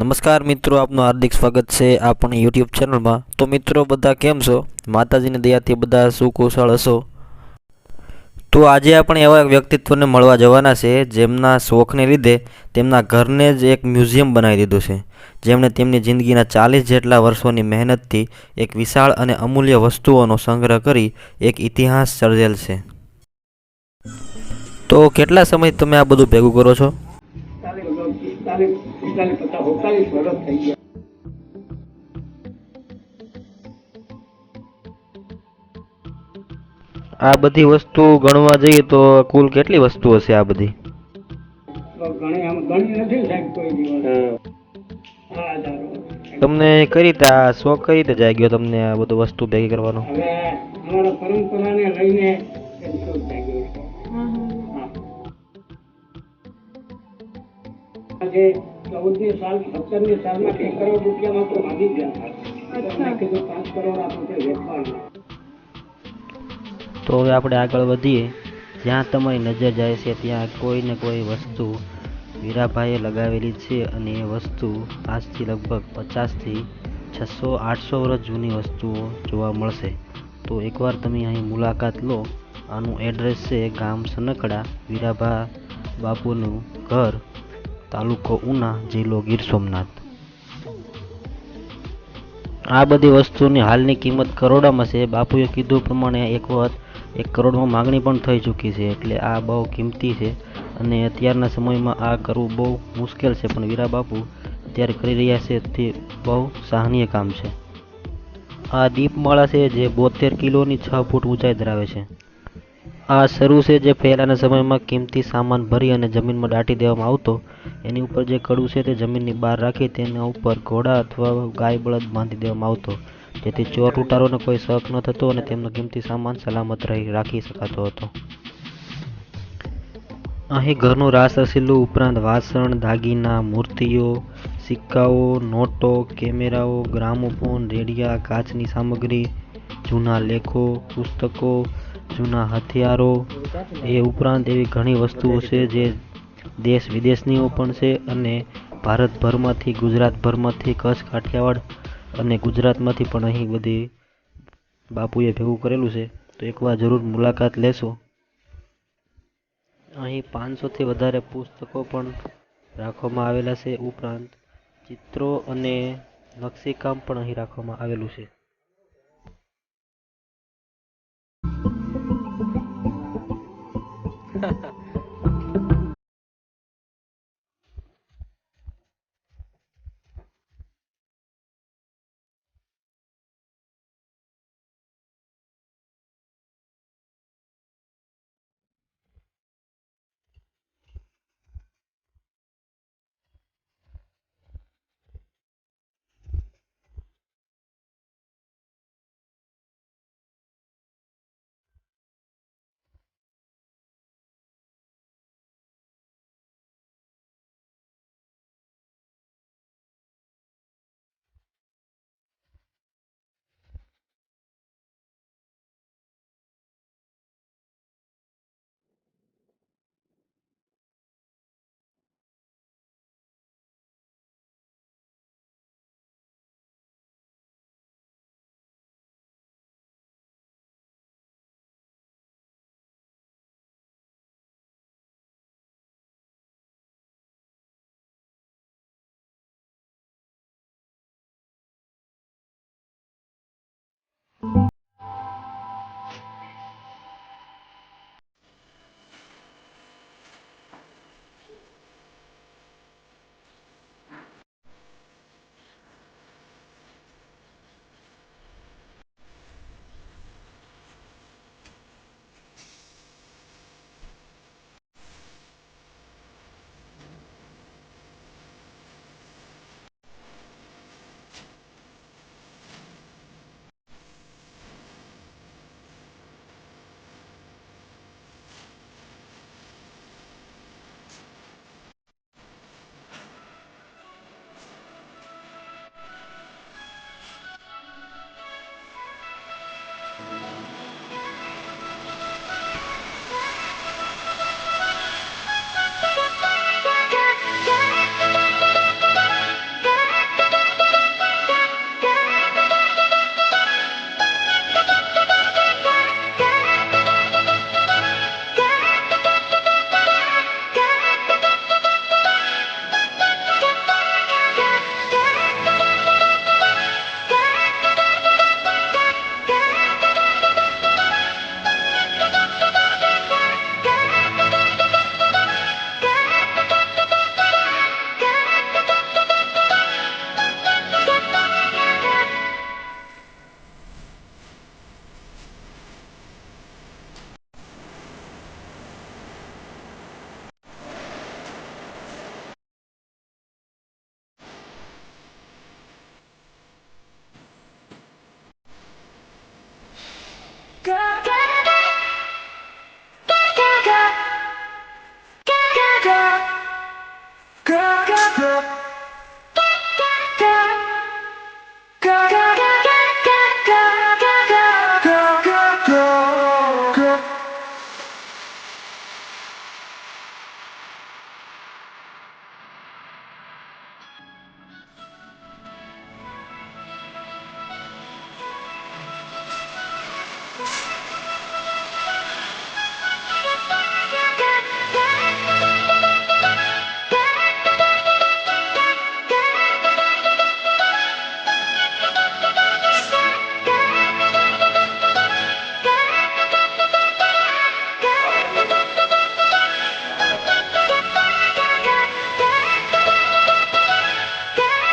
નમસ્કાર મિત્રો, આપનું હાર્દિક સ્વાગત છે આપણી યુટ્યુબ ચેનલમાં. તો મિત્રો, બધા કેમ છો? માતાજીની દયાથી બધા સુકુશળ હશો. તો આજે આપણે એવા વ્યક્તિત્વને મળવા જવાના છે, જેમના શોખને લીધે તેમના ઘરને જ એક મ્યુઝિયમ બનાવી દીધું છે. જેમણે તેમની જિંદગીના ચાલીસ જેટલા વર્ષોની મહેનતથી એક વિશાળ અને અમૂલ્ય વસ્તુઓનો સંગ્રહ કરી એક ઇતિહાસ સર્જેલ છે. તો કેટલા સમય તમે આ બધું ભેગું કરો છો? પિસ્તાલીસ પિસ્તાલીસ પચાસ ઓગતાલીસ વર્ષ થઈ ગયા. આ બધી વસ્તુ ગણવા જઈએ તો કુલ કેટલી વસ્તુ હશે આ બધી? તમને કઈ રીતે આ શોખ કઈ રીતે જાગ્યો તમને આ બધું વસ્તુ ભેગી કરવાનો? પરંપરાને લઈને આજે ચૌદમી સાલ સત્તરમી સાલમાં એક કરોડ રૂપિયામાં તો ભાગી ગયા કીધું પાંચ કરોડ આપણે વેચવાના. તો હવે આપણે આગળ વધીએ. જ્યાં તમારી નજર જાય છે ત્યાં કોઈ ને કોઈ વસ્તુ વીરાભાઈએ લગાવેલી છે અને એ વસ્તુ આજથી લગભગ પચાસથી છસો આઠસો વર્ષ જૂની વસ્તુઓ જોવા મળશે. તો એકવાર તમે અહીં મુલાકાત લો. આનું એડ્રેસ છે ગામ સનકડા વીરાભા બાપુનું ઘર. તાલુકો ઉના, જિલ્લો ગીર સોમનાથ. આ બધી વસ્તુની હાલની કિંમત કરોડોમાં છે. બાપુએ કીધું પ્રમાણે એક વખત એક કરોડમાં માગણી પણ થઈ ચૂકી છે. એટલે આ બહુ કિંમતી છે અને અત્યારના સમયમાં આ કરવું બહુ મુશ્કેલ છે. પણ વીરા બાપુ અત્યારે કરી રહ્યા છે તે બહુ સહનીય કામ છે. આ દીપમાળા છે જે બોતેર કિલોની છ ફૂટ ઊંચાઈ ધરાવે છે. આ શરૂ છે જે પહેલાંના સમયમાં કિંમતી સામાન ભરી અને જમીનમાં દાટી દેવામાં આવતો. એની ઉપર જે કડું છે તે જમીનની બહાર રાખી તેના ઉપર ઘોડા અથવા ગાય બળદ બાંધી દેવામાં આવતો. જેથી ચોર લૂંટારોને કોઈ શક ન થતો અને તેમનો કિંમતી સામાન સલામત રહી, રાખી શકાતો હતો. અહીં ઘરનું રાસ રસીલું ઉપરાંત વાસણ, દાગીના, મૂર્તિઓ, સિક્કાઓ, નોટો, કેમેરાઓ, ગ્રામોફોન, રેડિયા, કાચની સામગ્રી, જૂના લેખો, પુસ્તકો જૂના હથિયારો, એ ઉપરાંત એવી ઘણી વસ્તુઓ છે જે દેશ વિદેશનીઓ પણ છે અને ભારતભરમાંથી, ગુજરાતભરમાંથી, કચ્છ, કાઠિયાવાડ અને ગુજરાતમાંથી પણ અહીં બધી બાપુએ ભેગું કરેલું છે. તો એકવાર જરૂર મુલાકાત લેશો. અહીં પાંચસોથી વધારે પુસ્તકો પણ રાખવામાં આવેલા છે. ઉપરાંત ચિત્રો અને નકશીકામ પણ અહીં રાખવામાં આવેલું છે.